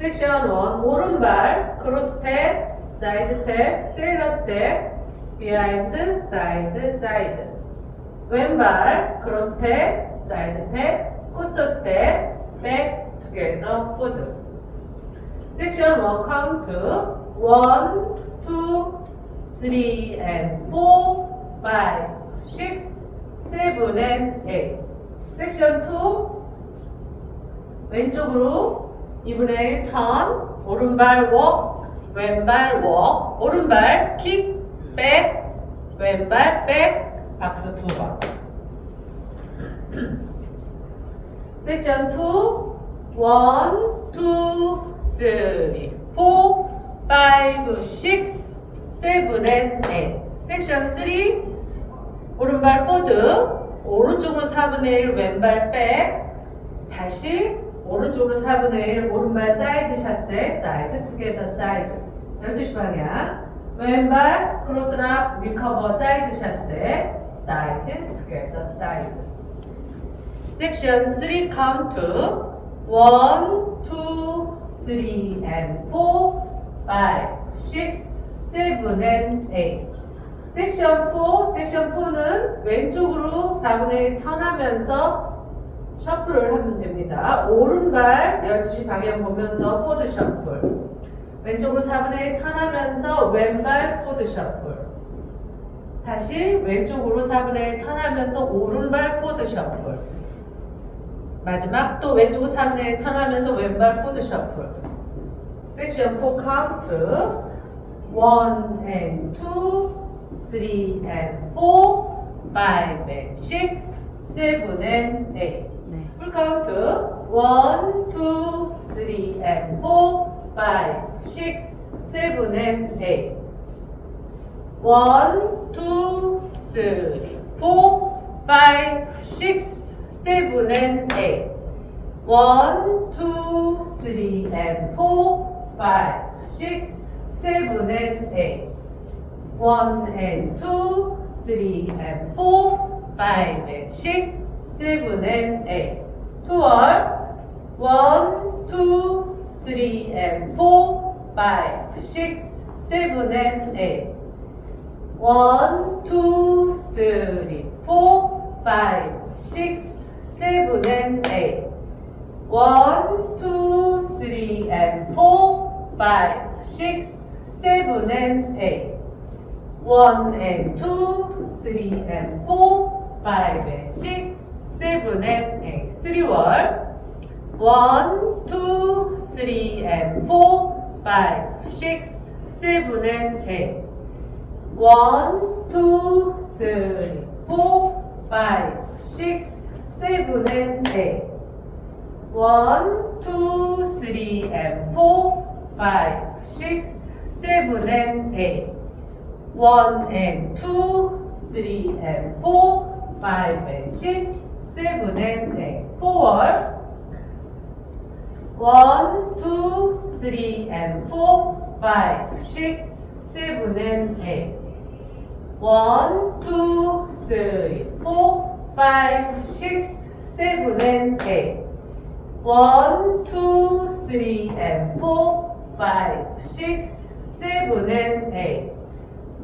섹션 1 오른발 크로스 탭 사이드 탭 세일러 스텝 비하인드 사이드 사이드. 왼발 크로스 탭 사이드 탭 코스터 스텝 백 투게더 포드 섹션 1 카운트 1 2 3 and 4 5 6 7 and 8 섹션 2 왼쪽으로 2분의 1 턴, 오른발 웍, 왼발 웍, 오른발 킥, 백, 왼발 백, 박수 두 번. 섹션 2, 1, 2, 3, 4, 5, 6, 7, and 8. 섹션 3, 오른발 포드, 오른쪽으로 4분의 1, 왼발 백, 다시 오른쪽으로 4분의 1 오른발 사이드 샷세 사이드 투게더 사이드. 12시 방향. 왼발 크로스랍 리커버 사이드 샷세 사이드 투게더 사이드. 섹션 3 카운트. 1, 2, 3 and 4 5, 6, 7 and 8 섹션 4 섹션 4는 왼쪽으로 4분의 1 턴하면서 셔플을 하면 됩니다. 오른발 12시 방향 보면서 포드 셔플. 왼쪽으로 4분의 1 턴하면서 왼발 포드 셔플. 다시 왼쪽으로 4분의 1 턴하면서 오른발 포드 셔플. 마지막 또 왼쪽으로 4분의 1 턴하면서 왼발 포드 셔플. 섹션 4 카운트 1 and 2, 3 and 4, 5 and 6, 7 and 8. 네. 풀 카운트 1, 2, 3 and 4, 5, 6, 7 and 8 1, 2, 3, 4, 5, 6, 7 and 8 1, 2, 3 and 4, 5, 6, 7 and 8 1 and 2, 3 and 4, 5 and 6, 7 and 8. Twelve. 1, 2, 3 and 4, 5, 6, 7 and 8. 1, 2, 3, 4, 5, 6, 7 and 8. 1, 2, 3 and 4, 5, 6, 7 and 8. 1 and 2, 3 and 4, 5 and 6, 7 and 8. 3 월. 1, 2, 3 and 4, 5, 6, 7 and 8. 1, 2, 3, 4, 5, 6, 7 and 8. 1, 2, 3 and 4, 5, 6, 7 and 8. 1 and 2, 3 and 4, 5 and 6, seven and ten. Four. One, two, three, and four, five, six, seven, and eight. One, two, three, four, five, six, seven, and eight. One, two, three, and four, five, six, seven, and eight.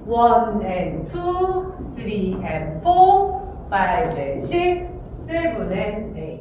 One and two, three and four, five and six, Це буде день.